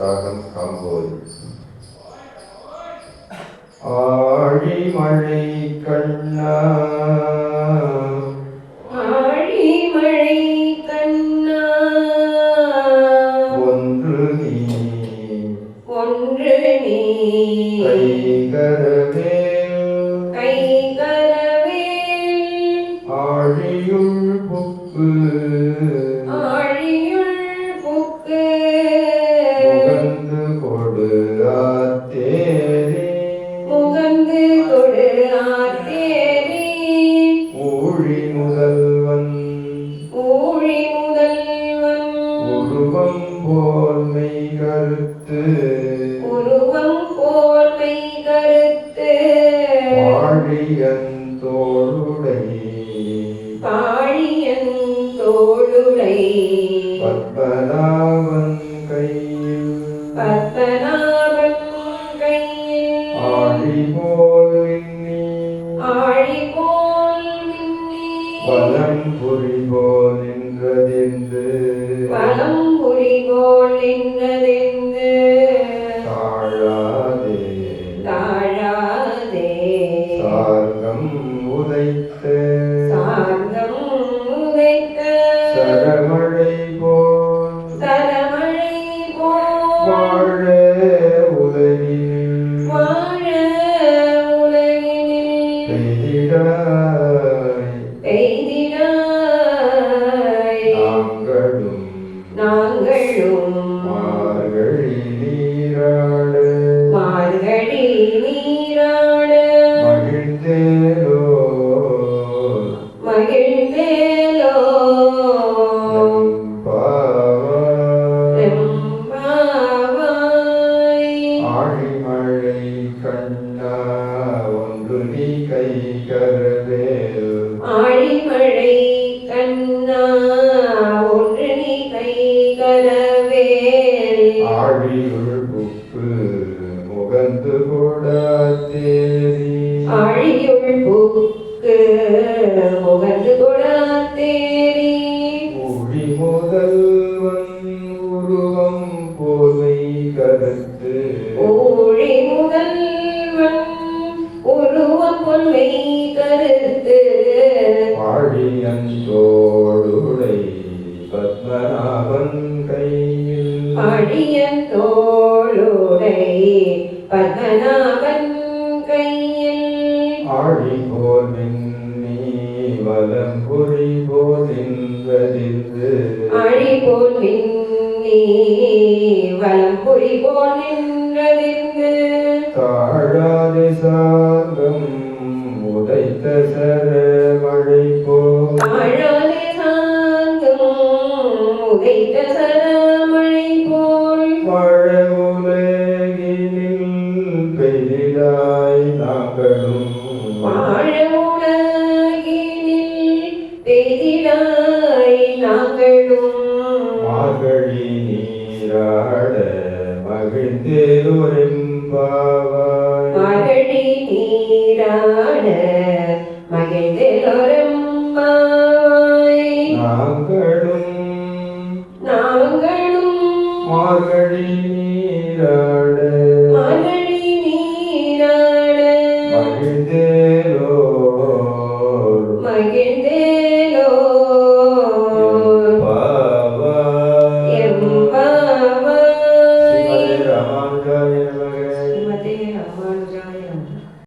ராகம் காம்போதி ஆழிமழை கண்ணா போல் மெய் கருத்து. உருவம் போர்மை கருத்து. வாழியன் தோளுடை. பாழியன் தோளுடை. பத்மநாபன் கையில். பத்மநாபன் கையில். ஆழி போல் ஆழி போல் வலம் புரி போல் நின்றதின்று. வலம் உதைத்த சரமழை போல் வாழ உலகில் பெய்திடாய் நாங்களும் நாங்களும் மார்கழி நீராட. மார்கழி நீராட கண்ணா ஒன்று நீ கை கரவேல் ஆழிமழை கண்ணா ஒன்று நீ கை கரவேல் ஆழியுள் புக்கு முகந்து கொடா தேரி ஆழியுள் புக்கு முகந்து கொடாத்தேரி ஊழி முதல்வன் உருவம் போலை கருத்து. ஊழி முதல்வன் கொள்கை கருத்து வாழியன் தோடுடை பத்மநாபன் கையில். அடியன் தோளுடை பத்மநாபன் கையில். ஆழி போல் வலம் புரி போல் நின்றதின்று அழி போல் மின்னி வலம் பொறி போல் நின்றதின்று தாழாதி உதைத்த சரமழை போல் வாழ உலகினில் பெரிதாய் நாங்களும் வாழ உலகினில் பெரிதாய் நாங்களும் மார்கழி நீராட மகிழ்ந்தேரும்பாவாய் மகளி நீராட மகிழ்ந்தெல்லோரம்பாய் நாங்களும் நாங்களும் Hare